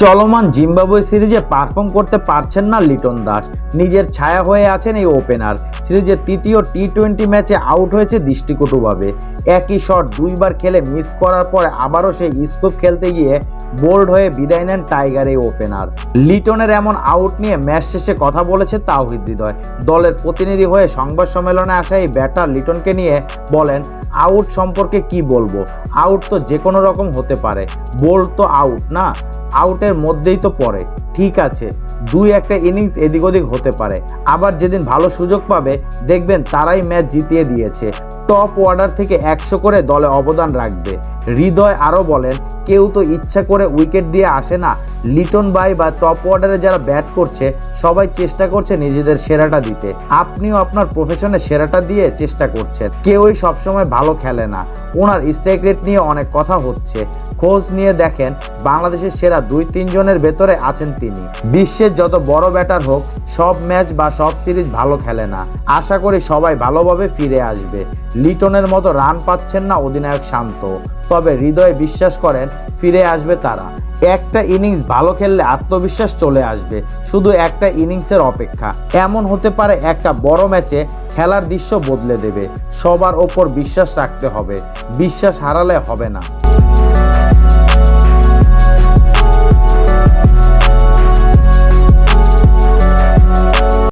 চলমান জিম্বাবুয়ে সিরিজে পারফর্ম করতে পারছেন না লিটন দাস। নিজের ছায়া হয়ে আছেন এই ওপেনার সিরিজের তৃতীয় টি টোয়েন্টি ম্যাচে আউট হয়েছে দৃষ্টিকটুভাবে। একই শট দুইবার খেলে মিস করার পরে আবারও সেই স্কোপ খেলতে গিয়ে বোল্ড হয়ে বিদায় নেন টাইগার এই ওপেনার লিটনের এমন আউট নিয়ে ম্যাচ শেষে কথা বলেছে তাওহিদ হৃদয়। দলের প্রতিনিধি হয়ে সংবাদ সম্মেলনে আসা এই ব্যাটার লিটনকে নিয়ে বলেন আউট সম্পর্কে কি বলব? আউট তো যে কোনো রকম হতে পারে। বোল্ড তো আউট না? আউটের মধ্যেই তো পড়ে। ঠিক আছে। দুই একটা ইনিংস এদিক ওদিক হতে পারে। আবার যেদিন ভালো সুযোগ পাবে, দেখবেন তারাই ম্যাচ জিতিয়ে দিয়েছে। টপ অর্ডার থেকে একশো করে দলে অবদান রাখবে। হৃদয় আরও বলেন, কেউ তো ইচ্ছা করে উইকেট দিয়ে আসে না। লিটন বাই বা টপ অর্ডারে যারা ব্যাট করছে, সবাই চেষ্টা করছে নিজেদের সেরাটা দিতে। আপনিও আপনার প্রফেশনে সেরাটা দিয়ে চেষ্টা করছেন। কেউই সবসময় ভালো খেলে না। ওনার স্ট্রাইক রেট নিয়ে অনেক কথা হচ্ছে। খোঁজ নিয়ে দেখেন, বাংলাদেশের সেরা দুই তিনজনের ভেতরে আছেন তিনি। বিশ্বের যত বড় ব্যাটার হোক, সব ম্যাচ বা সব সিরিজ ভালো খেলে না। আশা করি সবাই ভালোভাবে ফিরে আসবে। লিটনের মতো রান পাচ্ছেন না অধিনায়ক শান্ত। তবে হৃদয়ে বিশ্বাস করেন, ফিরে আসবে তারা। একটা ইনিংস ভালো খেললে আত্মবিশ্বাস চলে আসবে। শুধু একটা ইনিংসের অপেক্ষা। এমন হতে পারে একটা বড় ম্যাচে খেলার দৃশ্য বদলে দেবে। সবার ওপর বিশ্বাস রাখতে হবে। বিশ্বাস হারালে হবে না।